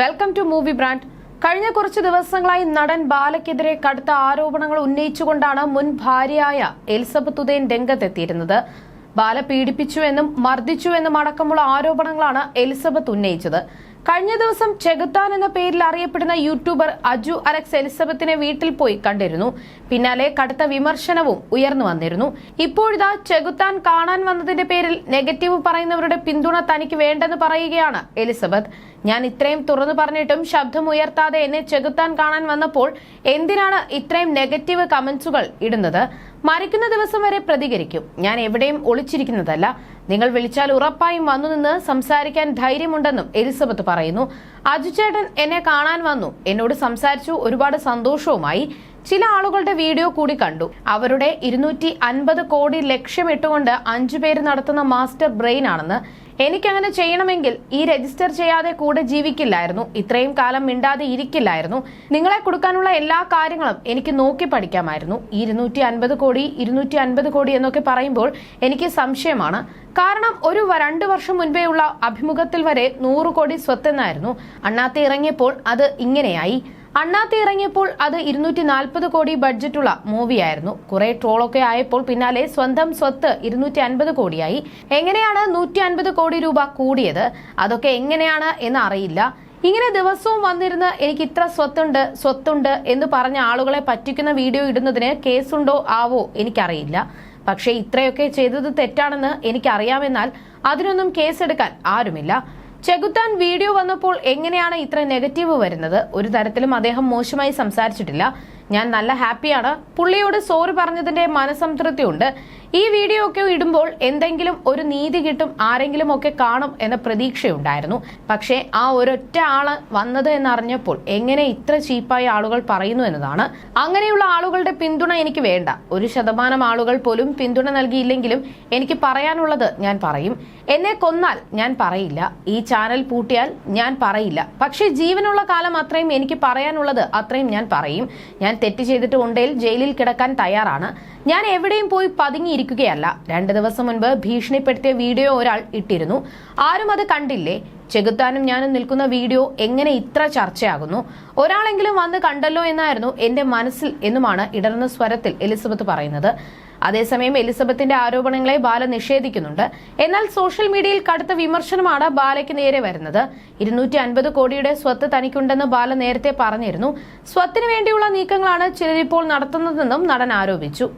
Welcome to movie brand കഴിഞ്ഞ കുറച്ച് ദിവസങ്ങളായി നടൻ ബാലയ്ക്കെതിരെ കടുത്ത ആരോപണങ്ങൾ ഉന്നയിച്ചുകൊണ്ടാണ് മുൻ ഭാര്യയായ എലിസബത്ത് ഉദയൻ രംഗത്തെത്തിയിരുന്നത്. ബാല പീഡിപ്പിച്ചുവെന്നും മർദ്ദിച്ചുവെന്നും അടക്കമുള്ള ആരോപണങ്ങളാണ് എലിസബത്ത് ഉന്നയിച്ചത്. കഴിഞ്ഞ ദിവസം ചെകുത്താൻ എന്ന പേരിൽ അറിയപ്പെടുന്ന യൂട്യൂബർ അജു അലക്സ് എലിസബത്തിനെ വീട്ടിൽ പോയി കണ്ടിരുന്നു. പിന്നാലെ കടുത്ത വിമർശനവും ഉയർന്നു വന്നിരുന്നു. ഇപ്പോഴിതാ ചെകുത്താൻ കാണാൻ വന്നതിന്റെ പേരിൽ നെഗറ്റീവ് പറയുന്നവരുടെ പിന്തുണ തനിക്ക് വേണ്ടെന്ന് പറയുകയാണ് എലിസബത്ത്. ഞാൻ ഇത്രയും തുറന്നു പറഞ്ഞിട്ടും ശബ്ദം ഉയർത്താതെ എന്നെ ചെകുത്താൻ കാണാൻ വന്നപ്പോൾ എന്തിനാണ് ഇത്രയും നെഗറ്റീവ് കമന്റ്സുകൾ ഇടുന്നത്? മരിക്കുന്ന ദിവസം വരെ പ്രതികരിക്കും. ഞാൻ എവിടെയും ഒളിച്ചിരിക്കുന്നതല്ല. നിങ്ങൾ വിളിച്ചാൽ ഉറപ്പായും വന്നു നിന്ന് സംസാരിക്കാൻ ധൈര്യമുണ്ടെന്നും എലിസബത്ത് പറയുന്നു. അജുചേട്ടൻ എന്നെ കാണാൻ വന്നു. എന്നോട് സംസാരിച്ചു. ഒരുപാട് സന്തോഷവുമായി. ചില ആളുകളുടെ വീഡിയോ കൂടി കണ്ടു. അവരുടെ ഇരുന്നൂറ്റി അൻപത് കോടി ലക്ഷ്യമിട്ടുകൊണ്ട് അഞ്ചു പേര് നടത്തുന്ന മാസ്റ്റർ ബ്രെയിൻ ആണെന്ന് എനിക്കങ്ങനെ ചെയ്യണമെങ്കിൽ ഈ രജിസ്റ്റർ ചെയ്യാതെ കൂടെ ജീവിക്കില്ലായിരുന്നു. ഇത്രയും കാലം മിണ്ടാതെ ഇരിക്കില്ലായിരുന്നു. നിങ്ങളെ കൊടുക്കാനുള്ള എല്ലാ കാര്യങ്ങളും എനിക്ക് നോക്കി പഠിക്കാമായിരുന്നു. ഇരുന്നൂറ്റി അൻപത് കോടി ഇരുന്നൂറ്റി അൻപത് കോടി എന്നൊക്കെ പറയുമ്പോൾ എനിക്ക് സംശയമാണ്. കാരണം ഒരു രണ്ട് വർഷം മുൻപേ ഉള്ള അഭിമുഖത്തിൽ വരെ നൂറ് കോടി സ്വത്തെന്നായിരുന്നു. അണ്ണാത്തെ ഇറങ്ങിയപ്പോൾ അത് ഇങ്ങനെയായി. അണ്ണാത്തി ഇറങ്ങിയപ്പോൾ അത് ഇരുന്നൂറ്റി നാൽപ്പത് കോടി ബഡ്ജറ്റുള്ള മൂവിയായിരുന്നു. കുറെ ട്രോളൊക്കെ ആയപ്പോൾ പിന്നാലെ സ്വന്തം സ്വത്ത് ഇരുന്നൂറ്റി അൻപത് കോടിയായി. എങ്ങനെയാണ് നൂറ്റി അൻപത് കോടി രൂപ കൂടിയത്? അതൊക്കെ എങ്ങനെയാണ് എന്ന് അറിയില്ല. ഇങ്ങനെ ദിവസവും വന്നിരുന്ന് എനിക്ക് ഇത്ര സ്വത്തുണ്ട് സ്വത്തുണ്ട് എന്ന് പറഞ്ഞ ആളുകളെ പറ്റിക്കുന്ന വീഡിയോ ഇടുന്നതിന് കേസുണ്ടോ ആവോ എനിക്കറിയില്ല. പക്ഷേ ഇത്രയൊക്കെ ചെയ്തത് തെറ്റാണെന്ന് എനിക്കറിയാമെന്നാൽ അതിനൊന്നും കേസെടുക്കാൻ ആരുമില്ല. ചെകുത്താൻ വീഡിയോ വന്നപ്പോൾ എങ്ങനെയാണ് ഇത്ര നെഗറ്റീവ് വരുന്നത്? ഒരു തരത്തിലും അദ്ദേഹം മോശമായി സംസാരിച്ചിട്ടില്ല. ഞാൻ നല്ല ഹാപ്പിയാണ്. പുള്ളിയോട് സോറി പറഞ്ഞതിന്റെ മനസംതൃപ്തിയുണ്ട്. ഈ വീഡിയോ ഒക്കെ ഇടുമ്പോൾ എന്തെങ്കിലും ഒരു നീതി കിട്ടും ആരെങ്കിലും ഒക്കെ കാണും എന്ന പ്രതീക്ഷയുണ്ടായിരുന്നു. പക്ഷേ ആ ഒരൊറ്റ ആൾ വന്നത് എന്നറിഞ്ഞപ്പോൾ എങ്ങനെ ഇത്ര ചീപ്പായ ആളുകൾ പറയുന്നു എന്നതാണ്. അങ്ങനെയുള്ള ആളുകളുടെ പിന്തുണ എനിക്ക് വേണ്ട. ഒരു ശതമാനം ആളുകൾ പോലും പിന്തുണ നൽകിയില്ലെങ്കിലും എനിക്ക് പറയാനുള്ളത് ഞാൻ പറയും. എന്നെ കൊന്നാൽ ഞാൻ പറയില്ല. ഈ ചാനൽ പൂട്ടിയാൽ ഞാൻ പറയില്ല. പക്ഷേ ജീവനുള്ള കാലം അത്രയും എനിക്ക് പറയാനുള്ളത് അത്രയും ഞാൻ പറയും. ഞാൻ തെറ്റ് ചെയ്തിട്ടുണ്ടെങ്കിൽ ജയിലിൽ കിടക്കാൻ തയ്യാറാണ്. ഞാൻ എവിടെയും പോയി പതുങ്ങിയിരിക്കുകയല്ല രണ്ട് ദിവസം മുൻപ് ഭീഷണിപ്പെടുത്തിയ വീഡിയോ ഒരാൾ ഇട്ടിരുന്നു. ആരും അത് കണ്ടില്ലേ? ചെകുത്താനും ഞാനും നിൽക്കുന്ന വീഡിയോ എങ്ങനെ ഇത്ര ചർച്ചയാകുന്നു? ഒരാളെങ്കിലും വന്ന് കണ്ടല്ലോ എന്നായിരുന്നു എന്റെ മനസ്സിൽ എന്നുമാണ് ഇടർന്ന സ്വരത്തിൽ എലിസബത്ത് പറയുന്നത്. അതേസമയം എലിസബത്തിന്റെ ആരോപണങ്ങളെ ബാല നിഷേധിക്കുന്നുണ്ട്. എന്നാൽ സോഷ്യൽ മീഡിയയിൽ കടുത്ത വിമർശനമാണ് ബാലയ്ക്ക് നേരെ വരുന്നത്. ഇരുന്നൂറ്റി അൻപത് കോടിയുടെ സ്വത്ത് തനിക്കുണ്ടെന്ന് ബാല നേരത്തെ പറഞ്ഞിരുന്നു. സ്വത്തിനു വേണ്ടിയുള്ള നീക്കങ്ങളാണ് ചിലരിപ്പോൾ നടത്തുന്നതെന്നും നടൻ ആരോപിച്ചു.